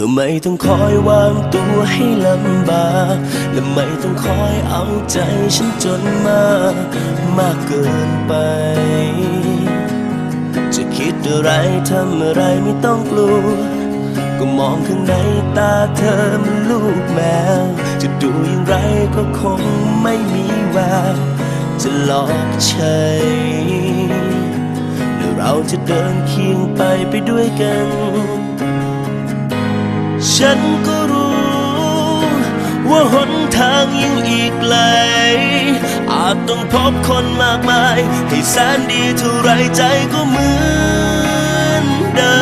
ธอไม่ต้องคอยวางตัวให้ลำบากและไม่ต้องคอยเอาใจฉันจนมากมากเกินไป จะคิดอะไรทำอะไรไม่ต้องกลัว ก็มองข้างในตาเธอมันลูกแมว จะดูอย่างไรก็คงไม่มีแววจะหลอกใช่แล้วเราจะเดินเคียงไปไปด้วยกัน ฉันก็รู้ ว่าหนทางยังอีกไกล อาจต้องพบคนมากมายให้แสนดีเท่าไรใจก็เหมือนเดิ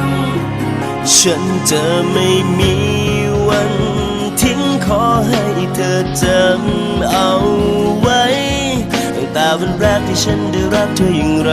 ม ฉันจะไม่มีวันทิ้งขอให้เธอจำเอาไว้ ตั้งแต่วันแรกที่ฉันได้รักเธออย่างไร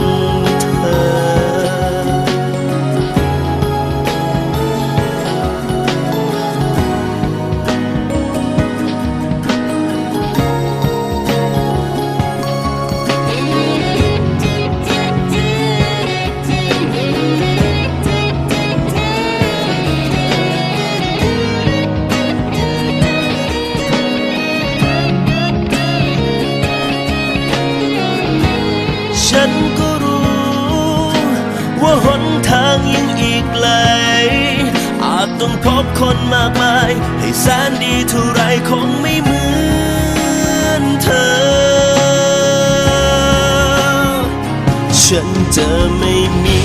ฉันก็รู้ ว่าหนทางยังอีกไกล อาจต้องพบคนมากมาย ให้แสนดีเท่าไรคงไม่เหมือนเธอ ฉันจะไม่มี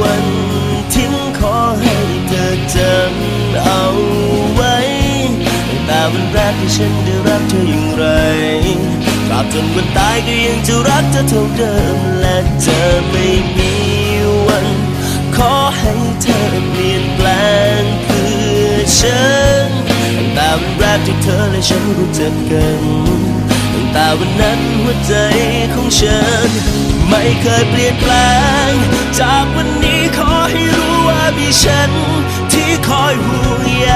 วันทิ้งขอให้เธอจำเอาไว้แต่วันแรกที่ฉันได้รักเธออย่างไร ตราบจนวันตายก็ยังจะรักเธอเท่าเดิม และจะไม่มีวัน ขอให้เธอเปลี่ยนแปลงเพื่อฉันตั้งแต่วันแรกที่เธอและฉันรู้จักกันตั้งแต่วันนั้นหัวใจของฉัน ไม่เคยเปลี่ยนแปลง จากวันนี้ขอให้รู้ว่ามีฉัน ที่คอยห่วงใย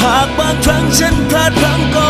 หากบางครั้งฉันพลาดพลั้งก็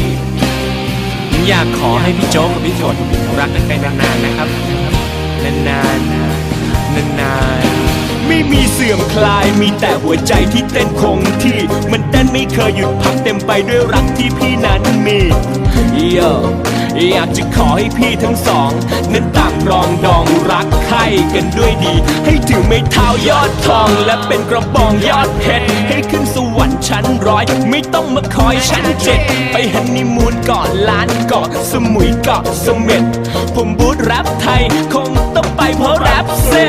อยากขอให้พี่โจ๊กกับพี่ฝนรักกันไปนานๆนะครับ นานๆ นานๆ ไม่มีเสื่อมคลายมีแต่หัวใจที่เต้นคงที่ มันเต้นไม่เคยหยุดพักเต็มไปด้วยรักที่พี่นั้นมี โยอยากจะขอให้พี่ทั้งสอง นั้นต่างรองดองรักใครกันด้วยดี ให้ถือไม้เท้ายอดทอง และเป็นกระบองยอดเพชรให้ขึ้นสวรรค์ชั้นร้อย ไม่ต้องมาคอยชั้นเจ็ด ไปฮันนีมูนเก่อนล้านเกาะสมุยเกาะสม็ดผมบูธแรปไทย คงต้องไปเพราะแรปเสร็